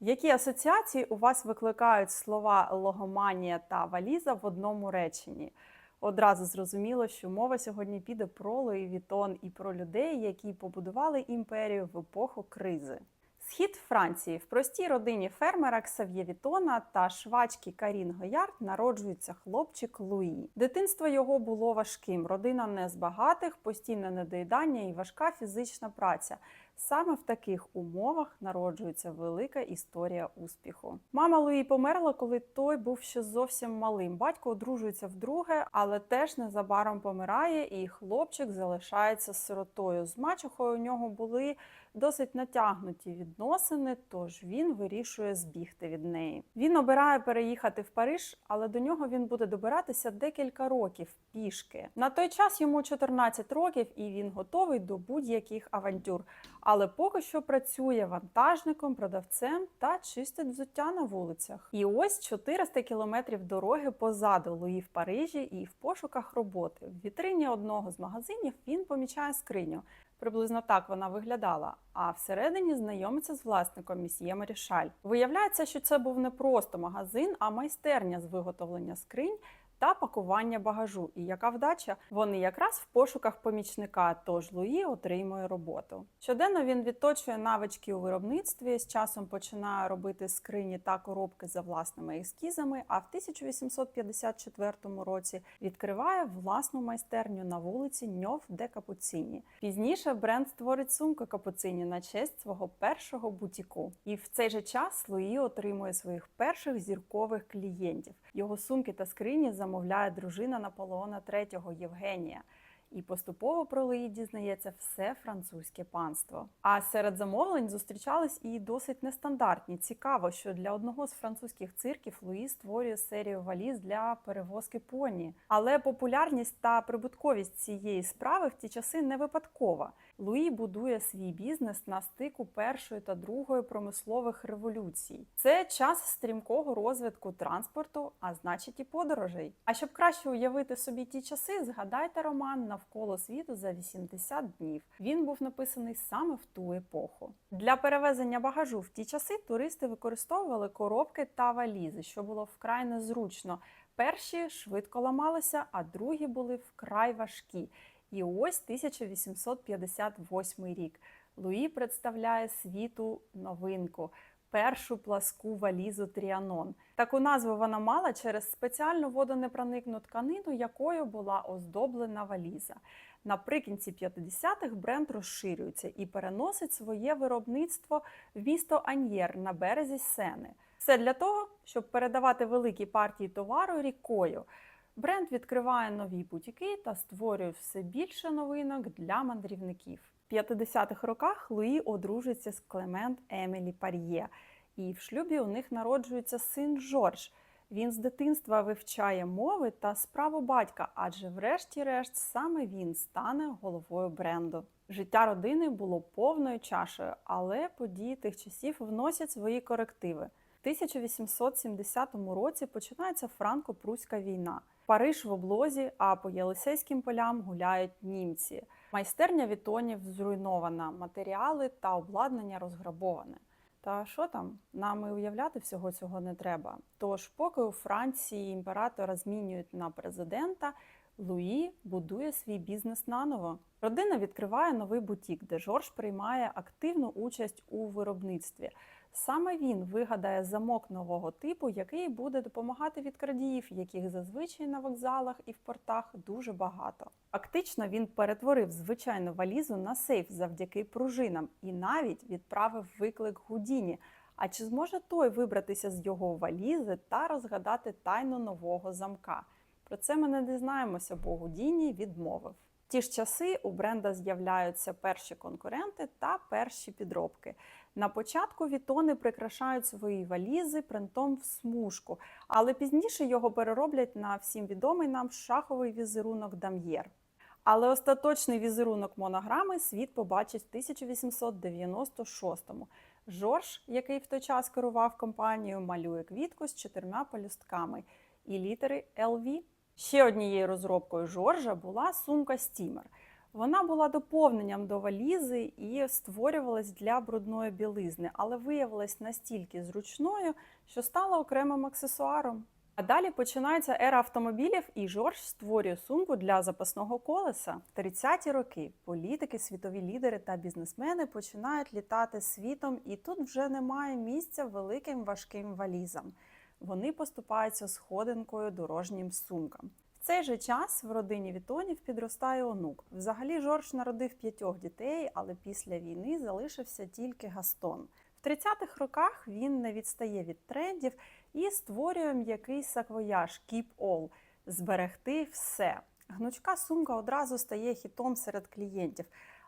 Які асоціації у вас викликають слова логоманія та валіза в одному реченні? Одразу зрозуміло, що мова сьогодні піде про Луї Вітон і про людей, які побудували імперію в епоху кризи. Схід Франції в простій родині фермера Ксав'є Вітона та швачки Карін Гоярд народжується хлопчик Луї. Дитинство його було важким. Родина не з багатих, постійне недоїдання і важка фізична праця. Саме в таких умовах народжується велика історія успіху. Мама Луї померла, коли той був ще зовсім малим. Батько одружується вдруге, але теж незабаром помирає, і хлопчик залишається сиротою. З мачухою у нього були досить натягнуті відносини, тож він вирішує збігти від неї. Він обирає переїхати в Париж, але до нього він буде добиратися декілька років пішки. На той час йому 14 років, і він готовий до будь-яких авантюр. Але поки що працює вантажником, продавцем та чистить взуття на вулицях. І ось 400 кілометрів дороги позаду Луї в Парижі і в пошуках роботи. В вітрині одного з магазинів він помічає скриню. Приблизно так вона виглядала. А всередині знайомиться з власником місьє Марішаль. Виявляється, що це був не просто магазин, а майстерня з виготовлення скринь. Та пакування багажу. І яка вдача? Вони якраз в пошуках помічника, тож Луї отримує роботу. Щоденно він відточує навички у виробництві, з часом починає робити скрині та коробки за власними ескізами. А в 1854 році відкриває власну майстерню на вулиці Ньов де Капуціні. Пізніше бренд створить сумку Капуціні на честь свого першого бутіку. І в цей же час Луї отримує своїх перших зіркових клієнтів. Його сумки та скрині замовляє дружина Наполеона III Євгенія. І поступово про Луї дізнається все французьке панство. А серед замовлень зустрічались і досить нестандартні. Цікаво, що для одного з французьких цирків Луї створює серію валіз для перевозки поні. Але популярність та прибутковість цієї справи в ті часи не випадкова. Луї будує свій бізнес на стику першої та другої промислових революцій. Це час стрімкого розвитку транспорту, а значить і подорожей. А щоб краще уявити собі ті часи, згадайте роман Навколо світу за 80 днів. Він був написаний саме в ту епоху. Для перевезення багажу в ті часи туристи використовували коробки та валізи, що було вкрай незручно. Перші швидко ламалися, а другі були вкрай важкі. І ось 1858 рік. Луї представляє світу новинку. Першу пласку валізу Тріанон. Таку назву вона мала через спеціальну водонепроникну тканину, якою була оздоблена валіза. Наприкінці 50-х бренд розширюється і переносить своє виробництво в місто Аньєр на березі Сени. Все для того, щоб передавати великі партії товару рікою. Бренд відкриває нові бутіки та створює все більше новинок для мандрівників. В 50-х роках Луї одружиться з Клемент Емілі Пар'є, і в шлюбі у них народжується син Жорж. Він з дитинства вивчає мови та справу батька, адже, врешті-решт, саме він стане головою бренду. Життя родини було повною чашею, але події тих часів вносять свої корективи. В 1870 році починається франко-пруська війна. Париж в облозі, а по Єлисейським полям гуляють німці. Майстерня вітонів зруйнована, матеріали та обладнання розграбоване. Та що там? Нам і уявляти всього цього не треба. Тож, поки у Франції імператора змінюють на президента, Луї будує свій бізнес наново. Родина відкриває новий бутік, де Жорж приймає активну участь у виробництві. Саме він вигадає замок нового типу, який буде допомагати від крадіїв, яких зазвичай на вокзалах і в портах дуже багато. Фактично він перетворив звичайну валізу на сейф завдяки пружинам і навіть відправив виклик Гудіні. А чи зможе той вибратися з його валізи та розгадати тайну нового замка? Про це ми не дізнаємося, бо Гудіні відмовив. В ті ж часи у бренда з'являються перші конкуренти та перші підробки. На початку вітони прикрашають свої валізи принтом в смужку, але пізніше ййого перероблять на всім відомий нам шаховий візерунок Дам'єр. Але остаточний візерунок монограми світ побачить в 1896-му. Жорж, який в той час керував компанією, малює квітку з чотирма полюстками і літери LV. Ще однією розробкою Жоржа була сумка Стімер. Вона була доповненням до валізи і створювалась для брудної білизни, але виявилась настільки зручною, що стала окремим аксесуаром. А далі починається ера автомобілів, і Жорж створює сумку для запасного колеса. В 30-ті роки політики, світові лідери та бізнесмени починають літати світом, і тут вже немає місця великим важким валізам. Вони поступаються сходинкою дорожнім сумкам. Цей же час в родині Вітонів підростає онук. Взагалі Жорж народив п'ятьох дітей, але після війни залишився тільки Гастон. В 30-х роках він не відстає від трендів і створює м'який саквояж Keep All – зберегти все. Гнучка сумка одразу стає хітом серед клієнтів.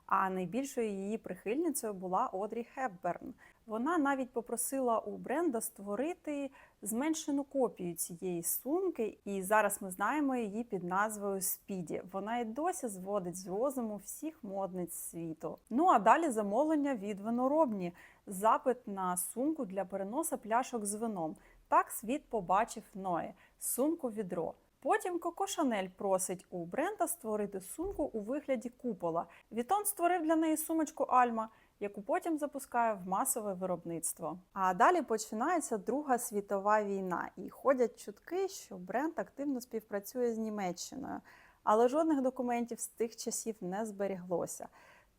А найбільшою її прихильницею була Одрі Хепберн. Вона навіть попросила у бренда створити зменшену копію цієї сумки, і зараз ми знаємо її під назвою Спіді. Вона й досі зводить з розуму всіх модниць світу. Ну а далі замовлення від виноробні, запит на сумку для переноса пляшок з вином. Так світ побачив Ное сумку відро. Потім Коко Шанель просить у бренда створити сумку у вигляді купола. Вітон створив для неї сумочку Альма, яку потім запускає в масове виробництво. А далі починається Друга світова війна, і ходять чутки, що бренд активно співпрацює з Німеччиною, але жодних документів з тих часів не зберіглося.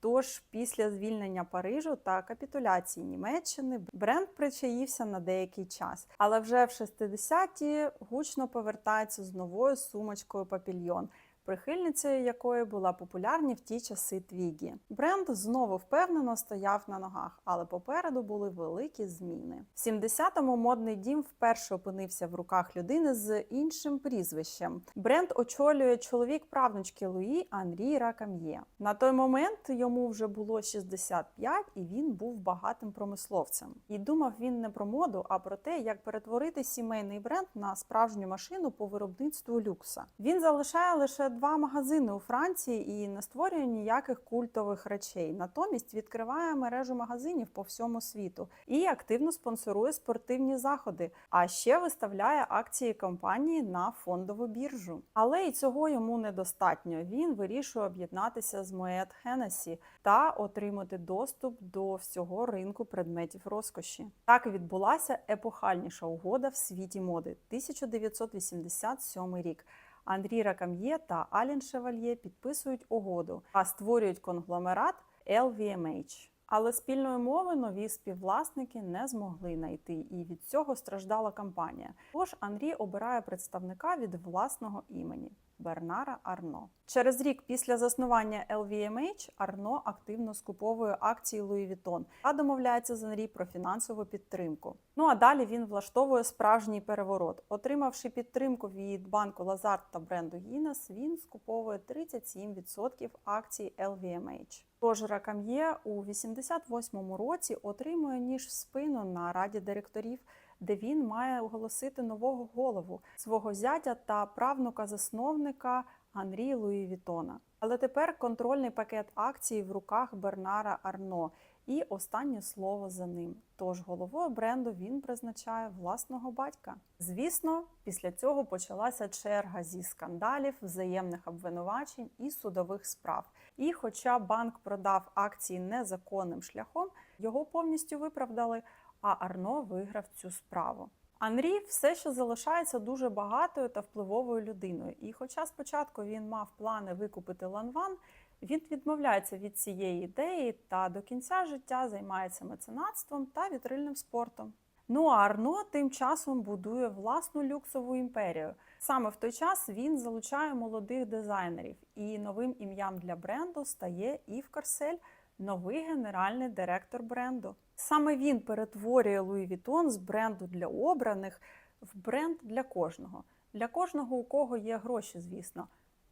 Тож після звільнення Парижу та капітуляції Німеччини бренд причаївся на деякий час, але вже в 60-ті гучно повертається з новою сумочкою Папільйон, прихильницею якої була популярні в ті часи Твігі. Бренд знову впевнено стояв на ногах, але попереду були великі зміни. В 70-му модний дім вперше опинився в руках людини з іншим прізвищем. Бренд очолює чоловік правнучки Луї Анрі Ракам'є. На той момент йому вже було 65, і він був багатим промисловцем. І думав він не про моду, а про те, як перетворити сімейний бренд на справжню машину по виробництву люкса. Він залишає лише два магазини у Франції і не створює ніяких культових речей. Натомість відкриває мережу магазинів по всьому світу і активно спонсорує спортивні заходи, а ще виставляє акції компанії на фондову біржу. Але і цього йому недостатньо. Він вирішує об'єднатися з Moet Hennessy та отримати доступ до всього ринку предметів розкоші. Так відбулася епохальніша угода в світі моди 1987 рік. Андрій Ракам'є та Алін Шевальє підписують угоду, а створюють конгломерат LVMH. Але спільної мови нові співвласники не змогли знайти, і від цього страждала компанія. Тож Андрій обирає представника від власного імені. Бернара Арно через рік після заснування LVMH Арно активно скуповує акції Louis Vuitton та домовляється з Анрі про фінансову підтримку. Ну а далі він влаштовує справжній переворот. Отримавши підтримку від банку Лазард та бренду Guinness, він скуповує 37% акцій LVMH. Тож Ракам'є у 88-му році отримує ніж в спину на раді директорів де він має оголосити нового голову свого зятя та правнука засновника Анрі Луї Вітона. Але тепер контрольний пакет акцій в руках Бернара Арно. І останнє слово за ним. Тож головою бренду він призначає власного батька. Звісно, після цього почалася черга зі скандалів, взаємних обвинувачень і судових справ. І, хоча банк продав акції незаконним шляхом, його повністю виправдали а Арно виграв цю справу. Анрі все ще залишається дуже багатою та впливовою людиною. І, хоча спочатку він мав плани викупити Ланван, він відмовляється від цієї ідеї та до кінця життя займається меценатством та вітрильним спортом. Ну а Арно тим часом будує власну люксову імперію. Саме в той час він залучає молодих дизайнерів, і новим ім'ям для бренду стає Ів Карсель, новий генеральний директор бренду. Саме він перетворює Луї Вітон з бренду для обраних в бренд для кожного. Для кожного, у кого є гроші, звісно,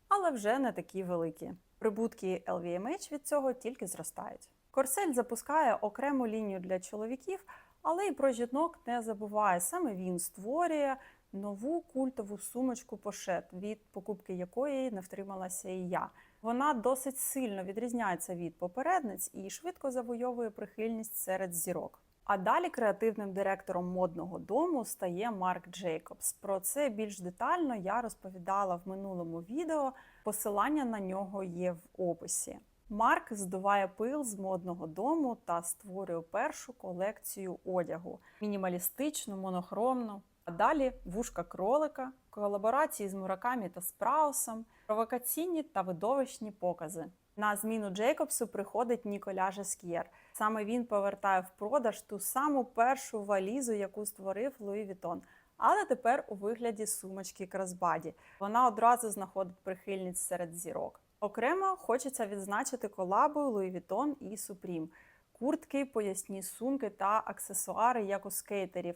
але вже не такі великі. Прибутки LVMH від цього тільки зростають. Корсель запускає окрему лінію для чоловіків, але й про жінок не забуває. Саме він створює нову культову сумочку пошет, від покупки якої не втрималася і я. Вона досить сильно відрізняється від попередниць і швидко завойовує прихильність серед зірок. А далі креативним директором модного дому стає Марк Джейкобс. Про це більш детально я розповідала в минулому відео. Посилання на нього є в описі. Марк здуває пил з модного дому та створює першу колекцію одягу мінімалістичну, монохромну. А далі вушка кролика, колаборації з Муракамі та Спраусом, провокаційні та видовищні покази. На зміну Джейкобсу приходить Ніколя Жеск'єр. Саме він повертає в продаж ту саму першу валізу, яку створив Луї Вітон. Але тепер у вигляді сумочки Кросбаді. Вона одразу знаходить прихильниць серед зірок. Окремо хочеться відзначити колабу Луї Вітон і Supreme. Куртки, поясні сумки та аксесуари, як у скейтерів.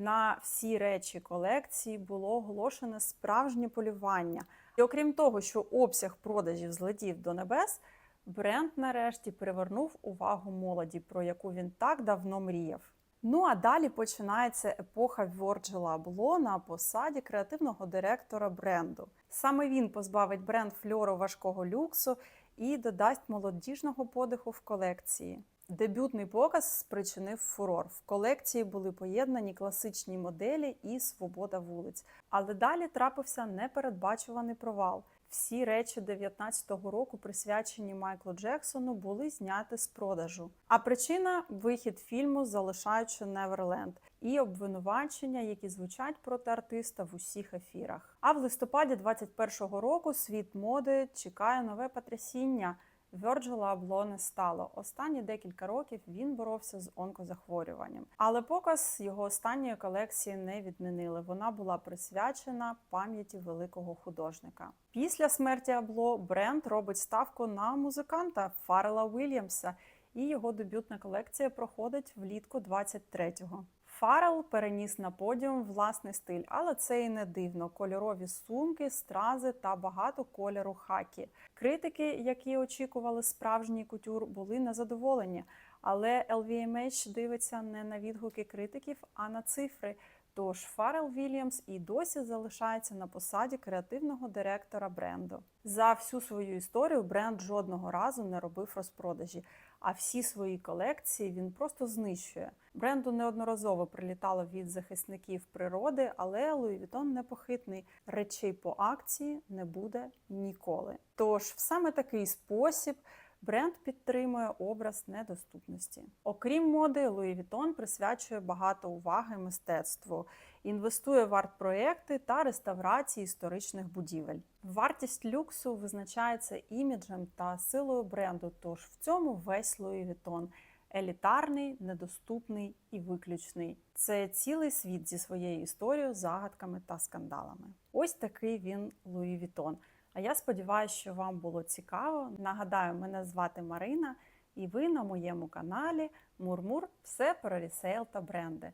На всі речі колекції було оголошено справжнє полювання. І окрім того, що обсяг продажів злетів до небес, бренд нарешті привернув увагу молоді, про яку він так давно мріяв. Ну а далі починається епоха Вьорджила Абло на посаді креативного директора бренду. Саме він позбавить бренд фльору важкого люксу і додасть молодіжного подиху в колекції. Дебютний показ спричинив фурор. В колекції були поєднані класичні моделі і свобода вулиць. Але далі трапився непередбачуваний провал. Всі речі 19-го року, присвячені Майклу Джексону, були зняті з продажу. А причина вихід фільму Залишаючи Неверленд і обвинувачення, які звучать проти артиста в усіх ефірах. А в листопаді 21-го року світ моди чекає нове потрясіння. Вьорджила Абло не стало. Останні декілька років він боровся з онкозахворюванням. Але показ його останньої колекції не відмінили. Вона була присвячена пам'яті великого художника. Після смерті Абло бренд робить ставку на музиканта Фаррела Уільямса, і його дебютна колекція проходить влітку 23-го. Фаррел переніс на подіум власний стиль, але це і не дивно. Кольорові сумки, стрази та багато кольору хакі. Критики, які очікували справжній кутюр, були незадоволені. Але LVMH дивиться не на відгуки критиків, а на цифри. Тож Фаррел Вільямс і досі залишається на посаді креативного директора бренду. За всю свою історію бренд жодного разу не робив розпродажі, а всі свої колекції він просто знищує. Бренду неодноразово прилітало від захисників природи, але Луї Вітон непохитний. Речей по акції не буде ніколи. Тож в саме такий спосіб. Бренд підтримує образ недоступності. Окрім моди, Луї Вітон присвячує багато уваги мистецтву, інвестує в арт-проекти та реставрації історичних будівель. Вартість люксу визначається іміджем та силою бренду. Тож в цьому весь Луї Вітон елітарний, недоступний і виключний. Це цілий світ зі своєю історією, загадками та скандалами. Ось такий він Луї Вітон. А я сподіваюся, що вам було цікаво. Нагадаю, мене звати Марина, і ви на моєму каналі Мурмур все про ресейл та бренди.